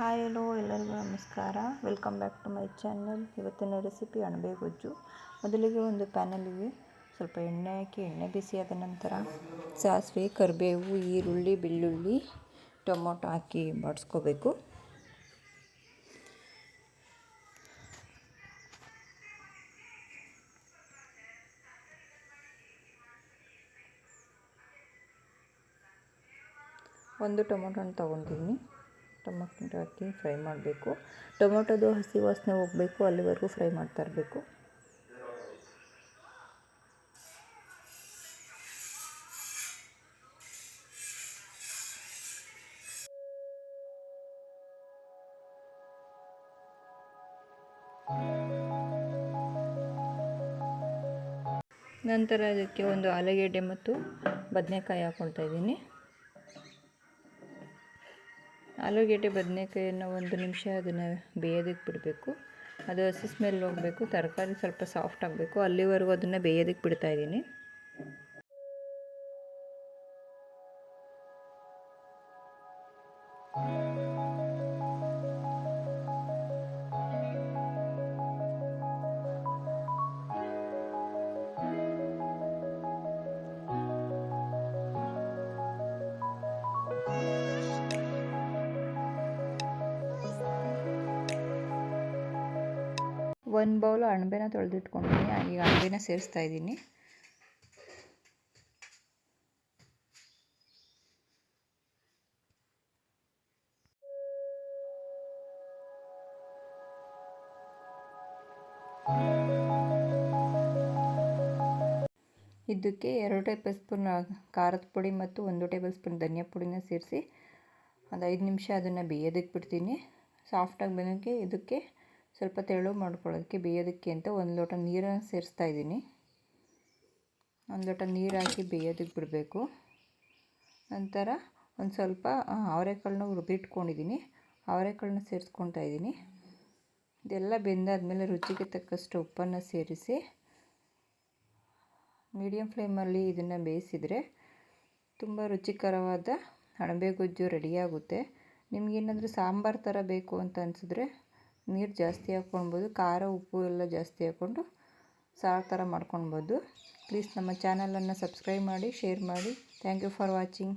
Hi, hello, ಎಲ್ಲರಿಗೂ ನಮಸ್ಕಾರ. Welcome back to my channel ಇವತ್ತಿನ ರೆಸಿಪಿ ಅಣಬೆ ಗೊಜ್ಜು. ಮೊದಲಿಗೆ ಒಂದು ಪ್ಯಾನಲ್ಲಿಗೆ ಸ್ವಲ್ಪ ಎಣ್ಣೆ ಹಾಕಿ, ಎಣ್ಣೆ ಬಿಸಿಯಾದ ನಂತರ ಸಾಸಿವೆ, ಕರಿಬೇವು, ಈರುಳ್ಳಿ, ಬೆಳ್ಳುಳ್ಳಿ, ಟೊಮೊಟೊ ಹಾಕಿ ಬಾಡಿಸ್ಕೋಬೇಕು. ಒಂದು ಟೊಮೊಟೊನ ತೊಗೊತೀನಿ ಟೊಮೊಟೊ ಹಾಕಿ ಫ್ರೈ ಮಾಡಬೇಕು. ಟೊಮೊಟೊದು ಹಸಿ ವಾಸನೆ ಹೋಗಬೇಕು, ಅಲ್ಲಿವರೆಗೂ ಫ್ರೈ ಮಾಡ್ತಾ ಇರಬೇಕು. ನಂತರ ಅದಕ್ಕೆ ಒಂದು ಆಲೂಗೆಡ್ಡೆ ಮತ್ತು ಬದನೆಕಾಯಿ ಹಾಕ್ಕೊಳ್ತಾ ಇದ್ದೀನಿ. ಆಲೂಗೆಡ್ಡೆ ಬದನೆಕಾಯನ್ನು ಒಂದು ನಿಮಿಷ ಅದನ್ನು ಬೇಯೋದಕ್ಕೆ ಬಿಡಬೇಕು. ಅದು ಹಸಿ ಸ್ಮೆಲ್ ಹೋಗಬೇಕು, ತರಕಾರಿ ಸ್ವಲ್ಪ ಸಾಫ್ಟ್ ಆಗಬೇಕು. ಅಲ್ಲಿವರೆಗೂ ಅದನ್ನು ಬೇಯೋದಕ್ಕೆ ಬಿಡ್ತಾಯಿದ್ದೀನಿ ಒಂದು ಬೌಲು ಅಣಬೆನ ತೊಳೆದಿಟ್ಕೊಂಡಿದ್ದೀನಿ. ಈಗ ಅಣಬೆನ ಸೇರಿಸ್ತಾ ಇದ್ದೀನಿ. ಇದಕ್ಕೆ ಎರಡು ಟೇಬಲ್ ಸ್ಪೂನ್ ಖಾರದ ಪುಡಿ ಮತ್ತು ಒಂದು ಟೇಬಲ್ ಸ್ಪೂನ್ ಧನಿಯಾ ಪುಡಿನ ಸೇರಿಸಿ ಒಂದು ಐದು ನಿಮಿಷ ಅದನ್ನು ಬೇಯೋದಕ್ಕೆ ಬಿಡ್ತೀನಿ. ಸಾಫ್ಟಾಗಿ ಬಂದಕ್ಕೆ ಇದಕ್ಕೆ ಸ್ವಲ್ಪ ತೆಳು ಮಾಡ್ಕೊಳ್ಳೋದಕ್ಕೆ ಬೇಯೋದಕ್ಕೆ ಅಂತ ಒಂದು ಲೋಟ ನೀರನ್ನು ಸೇರಿಸ್ತಾ ಇದ್ದೀನಿ. ಒಂದು ಲೋಟ ನೀರು ಹಾಕಿ ಬೇಯೋದಕ್ಕೆ ಬಿಡಬೇಕು. ನಂತರ ಒಂದು ಸ್ವಲ್ಪ ಅವರೆಕಾಳನ್ನ ರುಬ್ಬಿಟ್ಕೊಂಡಿದ್ದೀನಿ ಅವರೆಕಾಳನ್ನ ಸೇರಿಸ್ಕೊತಾ ಇದ್ದೀನಿ. ಇದೆಲ್ಲ ಬೆಂದಾದಮೇಲೆ ರುಚಿಗೆ ತಕ್ಕಷ್ಟು ಉಪ್ಪನ್ನು ಸೇರಿಸಿ ಮೀಡಿಯಮ್ ಫ್ಲೇಮಲ್ಲಿ ಇದನ್ನು ಬೇಯಿಸಿದರೆ ತುಂಬ ರುಚಿಕರವಾದ ಅಣಬೆ ಗೊಜ್ಜು ರೆಡಿಯಾಗುತ್ತೆ ನಿಮಗೇನಾದರೂ ಸಾಂಬಾರು ಥರ ಬೇಕು ಅಂತ ಅನಿಸಿದ್ರೆ ನೀರು ಜಾಸ್ತಿ ಹಾಕ್ಕೊಳ್ಬೋದು, ಖಾರ ಉಪ್ಪು ಎಲ್ಲ ಜಾಸ್ತಿ ಹಾಕ್ಕೊಂಡು ಸಾರು ಥರ ಮಾಡ್ಕೊಳ್ಬೋದು. ಪ್ಲೀಸ್ ನಮ್ಮ ಚಾನಲನ್ನು ಸಬ್ಸ್ಕ್ರೈಬ್ ಮಾಡಿ ಶೇರ್ ಮಾಡಿ. Thank you for watching